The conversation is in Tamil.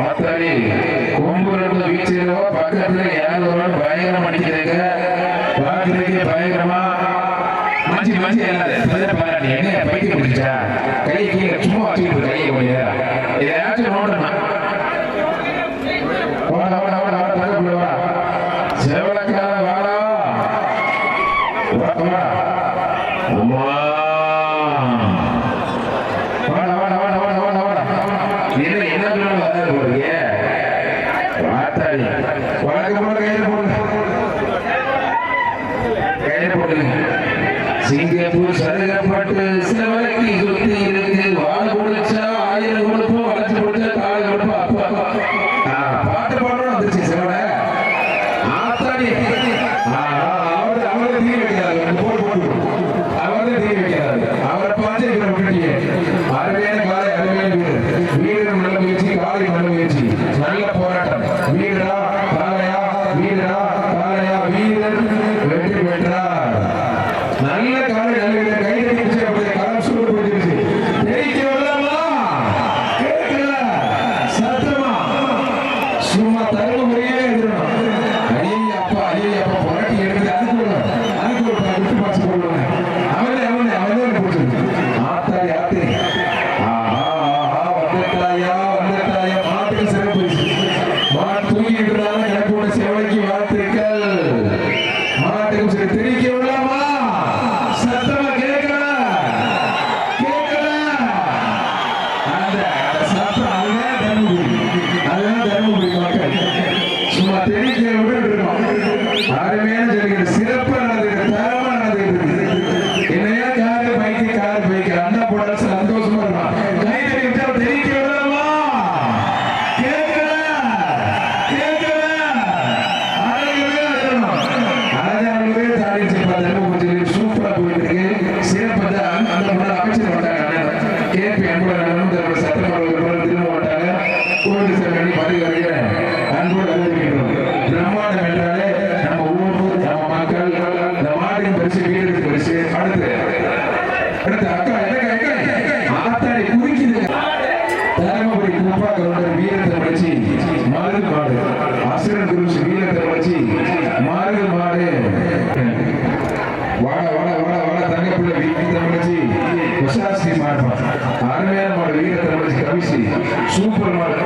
மாத்தாடி கொம்பு ரெண்டு வீச்சிருவா பக்கத்துல யாரு ஒரு பயங்கரம் அடிக்கிறீங்க. பாக்குறதுக்கு பயங்கரமா மஞ்சி மஞ்சி எல்லாரும் பாராட்டி என்ன பைக்கு பிடிச்சா கை கீழே சும்மா வச்சுக்கிட்டு கையை முடியாது இதையாச்சும் நோண்டணும் ஓட ஓட ஓட ஓட தகப்புல வா சேவலக்கார வாடா வா, வா. அம்மா வாடா வாடா வாடா வாடா வாடா வாடா என்ன என்ன சொன்னாலும் வராது போறீங்க வாத்தாடி வழக்கம் போல கையில போடுங்க கையில போடுங்க சிங்கப்பூர் சருகப்பட்டு சிலவரைக்கு சுத்தி இருக்கு வாழ் கொடுச்சா ஆயிரம் கொடுப்போம் வளர்ச்சி கொடுத்தா கால் கொடுப்போம் அப்பா பாட்டு பாடுறோம் வந்துருச்சு சிலவட ஆத்தாடி. ஆ, அவரு அவரை தீ வைக்கிறாரு அந்த போட்டு போட்டு அவரை தீ வைக்கிறாரு அவரை பார்த்து இவரை விட்டுட்டீங்க அருமையான காலை அருமையான வீடு வீடு நல்ல முயற்சி காலை நல்ல முயற்சி நல்ல போராட்டம் வீடா காலையா வீடா காலையா வீரர் வெற்றி பெற்றார் நல்ல காலை நல்ல கை தட்டி அப்படி காலம் சூடு போயிடுச்சு ஜெயிக்க வரலாமா? கேட்கல. சத்தமா சும்மா தரும முறையே எழுதணும் ஐயே அப்பா ஐயே அப்பா புரட்டி எடுத்து அதுக்கு அதுக்கு ஒரு விட்டு போடுவாங்க அவனே அவனே அவனே ஆத்தாடி ஆஹா ஆஹா வந்துட்டாயா வந்துட்டாயா. மாட்டுக்கு சிறப்பு. மாட்டு தூங்கிட்டு இருந்தாலும் அருமையான சொல்லுங்க சிறப்பு நடந்துருக்கு தரமா நடந்துருக்கு என்னையா காரு பைக்கு கார் பைக்கு அண்ணா போட சந்தோஷமா இருக்கும் கை விட்டா தெரிவிக்க விடலாமா? கேட்கல. கேட்கல. அழகவே இருக்கணும் அழகாகவே தாடிச்சு சூப்பரா போயிட்டு இருக்கு. சிறப்பு தான் அந்த முன்னாள் அமைச்சர் வந்தாங்க கேபி அன்புடன் அன்பு வீடு அடுத்து. அடுத்து அக்கா ஆத்தாடி குறுக்கிது தருமபுரி குப்பா கவுண்டர் வீரத்தை வச்சு மாடு. மாடு அசுரன் குருசு வீரத்தை வச்சு மாடு மாடு. வாட வாட வாட வாட வீரத்தை மாடு. அருமையான மாடு வீரத்தை கவிசி சூப்பர் மாடு.